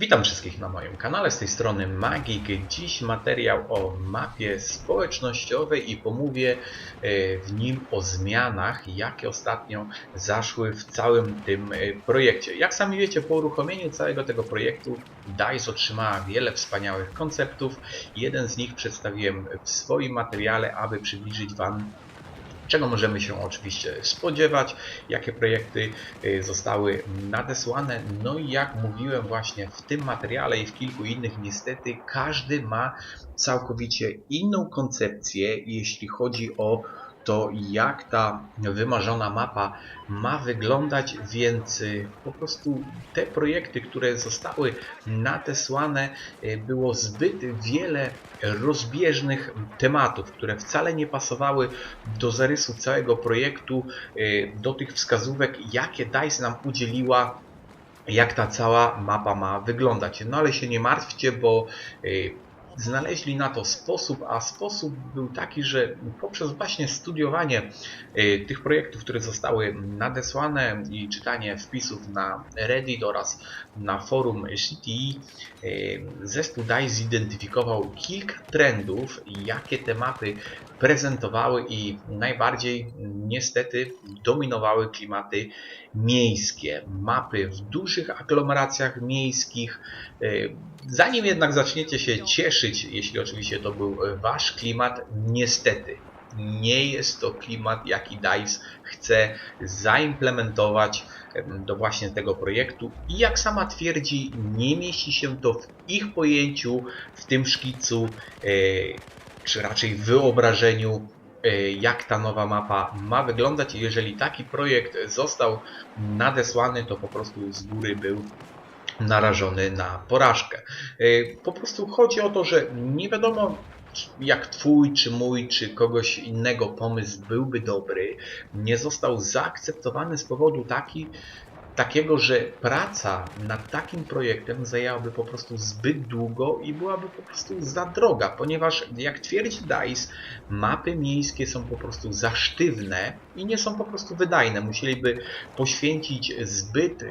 Witam wszystkich na moim kanale, z tej strony Magik. Dziś materiał o mapie społecznościowej i pomówię e, w nim o zmianach, jakie ostatnio zaszły w całym tym e, projekcie. Jak sami wiecie, po uruchomieniu całego tego projektu DICE otrzymała wiele wspaniałych konceptów. Jeden z nich przedstawiłem w swoim materiale, aby przybliżyć Wam czego możemy się oczywiście spodziewać, jakie projekty y, zostały nadesłane. No i jak mówiłem właśnie w tym materiale i w kilku innych, niestety każdy ma całkowicie inną koncepcję, jeśli chodzi o to jak ta wymarzona mapa ma wyglądać, więc y, po prostu te projekty, które zostały nadesłane, y, było zbyt wiele rozbieżnych tematów, które wcale nie pasowały do zarysu całego projektu, y, do tych wskazówek, jakie DICE nam udzieliła jak ta cała mapa ma wyglądać. No ale się nie martwcie, bo znaleźli na to sposób, a sposób był taki, że poprzez właśnie studiowanie y, tych projektów, które zostały nadesłane i czytanie wpisów na Reddit oraz na forum CTI, y, zespół DICE zidentyfikował kilka trendów, jakie te mapy prezentowały i najbardziej niestety dominowały klimaty miejskie. Mapy w dużych aglomeracjach miejskich. Y, zanim jednak zaczniecie się cieszyć, jeśli oczywiście to był wasz klimat, niestety nie jest to klimat, jaki DICE chce zaimplementować do właśnie tego projektu i jak sama twierdzi, nie mieści się to w ich pojęciu, w tym szkicu, czy raczej wyobrażeniu, e, jak ta nowa mapa ma wyglądać. Jeżeli taki projekt został nadesłany, to po prostu z góry był narażony na porażkę. E, po prostu chodzi o to, że nie wiadomo jak twój, czy mój, czy kogoś innego pomysł byłby dobry, nie został zaakceptowany z powodu taki, takiego, że praca nad takim projektem zajęłaby po prostu zbyt długo i byłaby po prostu za droga, ponieważ jak twierdzi DICE, mapy miejskie są po prostu za sztywne i nie są po prostu wydajne. Musieliby poświęcić zbyt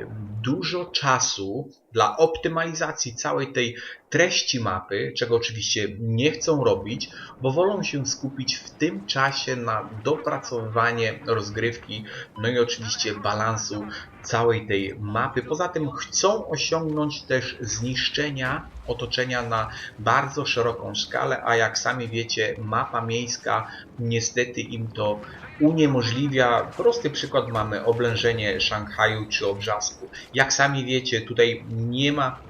dużo czasu dla optymalizacji całej tej treści mapy, czego oczywiście nie chcą robić, bo wolą się skupić w tym czasie na dopracowywanie rozgrywki, no i oczywiście balansu całej tej mapy. Poza tym chcą osiągnąć też zniszczenia otoczenia na bardzo szeroką skalę, a jak sami wiecie, mapa miejska niestety im to uniemożliwia. Prosty przykład mamy oblężenie Szanghaju czy Obrzasku. Jak sami wiecie, tutaj nie ma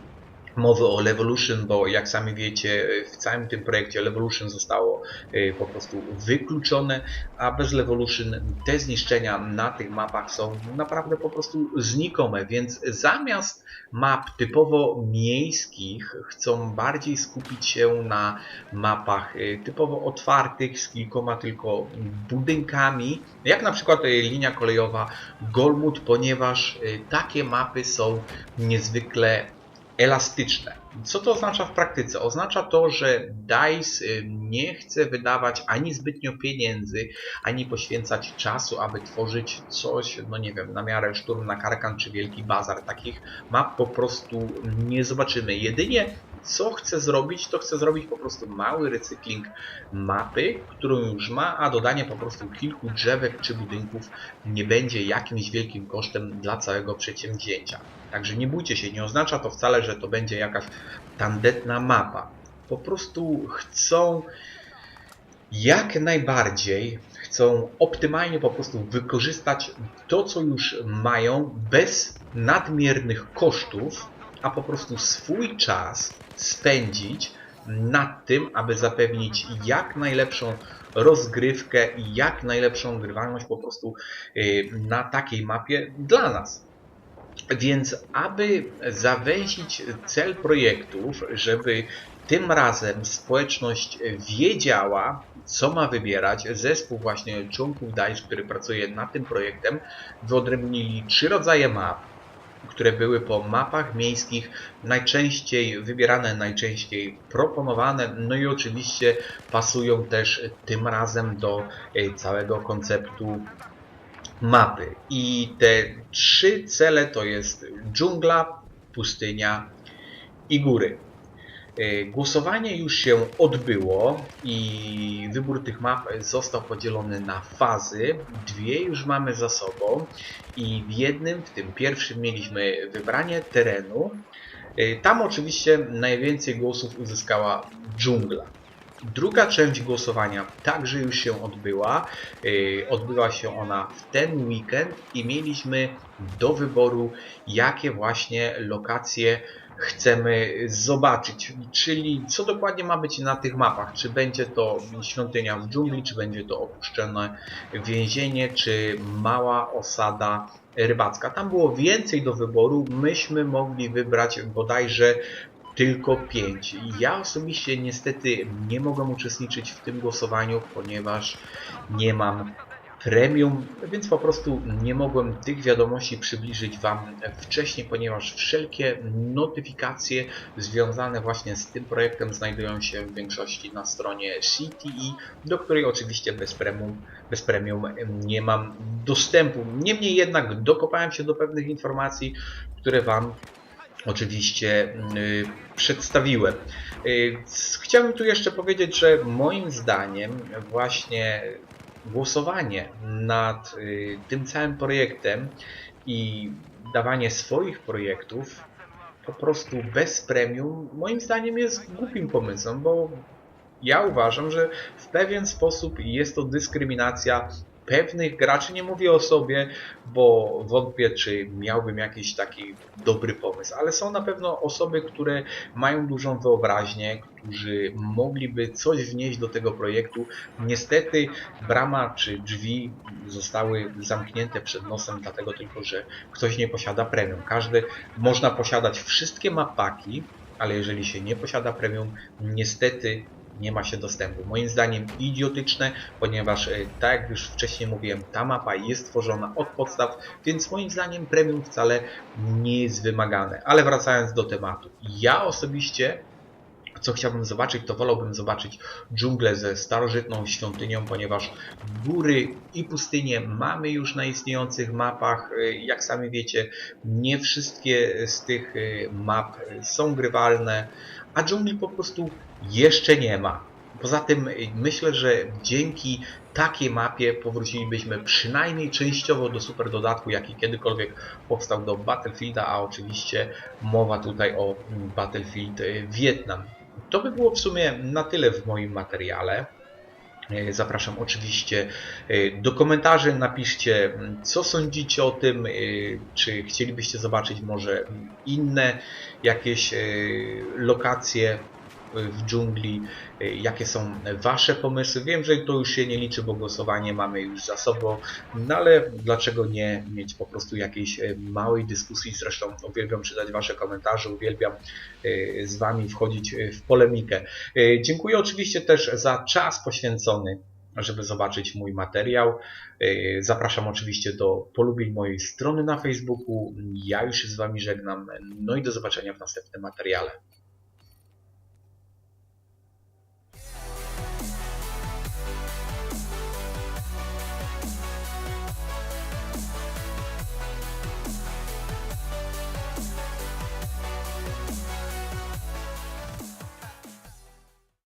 mowy o Levolution, bo jak sami wiecie, w całym tym projekcie Levolution zostało y, po prostu wykluczone, a bez Levolution te zniszczenia na tych mapach są naprawdę po prostu znikome, więc zamiast map typowo miejskich chcą bardziej skupić się na mapach y, typowo otwartych z kilkoma tylko budynkami, jak na przykład y, linia kolejowa Golmud, ponieważ takie mapy są niezwykle elastyczne. Co to oznacza w praktyce? Oznacza to, że DICE y, nie chce wydawać ani zbytnio pieniędzy, ani poświęcać czasu, aby tworzyć coś, no nie wiem, na miarę szturm na Karkan czy Wielki Bazar. Takich map po prostu nie zobaczymy. Jedynie co chce zrobić, to chce zrobić po prostu mały recykling mapy, którą już ma, a dodanie po prostu kilku drzewek czy budynków nie będzie jakimś wielkim kosztem dla całego przedsięwzięcia. Także nie bójcie się, nie oznacza to wcale, że to będzie jakaś tandetna mapa. Po prostu chcą jak najbardziej chcą optymalnie po prostu wykorzystać to, co już mają bez nadmiernych kosztów, a po prostu swój czas spędzić nad tym, aby zapewnić jak najlepszą rozgrywkę i jak najlepszą grywalność po prostu y, na takiej mapie dla nas. Więc aby zawęzić cel projektów, żeby tym razem społeczność wiedziała, co ma wybierać, zespół właśnie członków DICE, który pracuje nad tym projektem, wyodrębnili trzy rodzaje map, które były po mapach miejskich najczęściej wybierane, najczęściej proponowane, no i oczywiście pasują też tym razem do e, całego konceptu mapy. I te trzy cele to jest dżungla, pustynia i góry. E, głosowanie już się odbyło i wybór tych map został podzielony na fazy. Dwie już mamy za sobą i w jednym, w tym pierwszym mieliśmy wybranie terenu. E, tam oczywiście najwięcej głosów uzyskała dżungla. Druga część głosowania także już się odbyła. E, odbyła się ona w ten weekend i mieliśmy do wyboru, jakie właśnie lokacje chcemy zobaczyć, czyli co dokładnie ma być na tych mapach. Czy będzie to świątynia w dżungli, czy będzie to opuszczone więzienie, czy mała osada rybacka. Tam było więcej do wyboru. Myśmy mogli wybrać bodajże tylko 5. Ja osobiście niestety nie mogłem uczestniczyć w tym głosowaniu, ponieważ nie mam premium, więc po prostu nie mogłem tych wiadomości przybliżyć Wam wcześniej, ponieważ wszelkie notyfikacje związane właśnie z tym projektem znajdują się w większości na stronie CTE, do której oczywiście bez premium, bez premium nie mam dostępu. Niemniej jednak dokopałem się do pewnych informacji, które Wam oczywiście yy, przedstawiłem. Yy, chciałbym tu jeszcze powiedzieć, że moim zdaniem właśnie głosowanie nad y, tym całym projektem i dawanie swoich projektów po prostu bez premium moim zdaniem jest głupim pomysłem, bo ja uważam, że w pewien sposób jest to dyskryminacja pewnych graczy, nie mówię o sobie, bo wątpię, czy miałbym jakiś taki dobry pomysł, ale są na pewno osoby, które mają dużą wyobraźnię, którzy mogliby coś wnieść do tego projektu. Niestety brama czy drzwi zostały zamknięte przed nosem, dlatego tylko, że ktoś nie posiada premium. Każdy można posiadać wszystkie mapaki, ale jeżeli się nie posiada premium, niestety nie ma się dostępu. Moim zdaniem idiotyczne, ponieważ e, tak jak już wcześniej mówiłem, ta mapa jest stworzona od podstaw, więc moim zdaniem premium wcale nie jest wymagane. Ale wracając do tematu. Ja osobiście co chciałbym zobaczyć, to wolałbym zobaczyć dżunglę ze starożytną świątynią, ponieważ góry i pustynie mamy już na istniejących mapach. E, jak sami wiecie, nie wszystkie z tych e, map są grywalne, a dżungli po prostu jeszcze nie ma. Poza tym myślę, że dzięki takiej mapie powrócilibyśmy przynajmniej częściowo do super dodatku, jaki kiedykolwiek powstał do Battlefielda, a oczywiście mowa tutaj o Battlefield Vietnam. To by było w sumie na tyle w moim materiale. Zapraszam oczywiście do komentarzy, napiszcie co sądzicie o tym, czy chcielibyście zobaczyć może inne jakieś lokacje w dżungli, y, jakie są Wasze pomysły. Wiem, że to już się nie liczy, bo głosowanie mamy już za sobą, no ale dlaczego nie mieć po prostu jakiejś y, małej dyskusji? Zresztą uwielbiam czytać Wasze komentarze, uwielbiam y, z Wami wchodzić w polemikę. Dziękuję oczywiście też za czas poświęcony żeby zobaczyć mój materiał. Zapraszam oczywiście do polubień mojej strony na Facebooku. Ja już się z Wami żegnam. No i do zobaczenia w następnym materiale.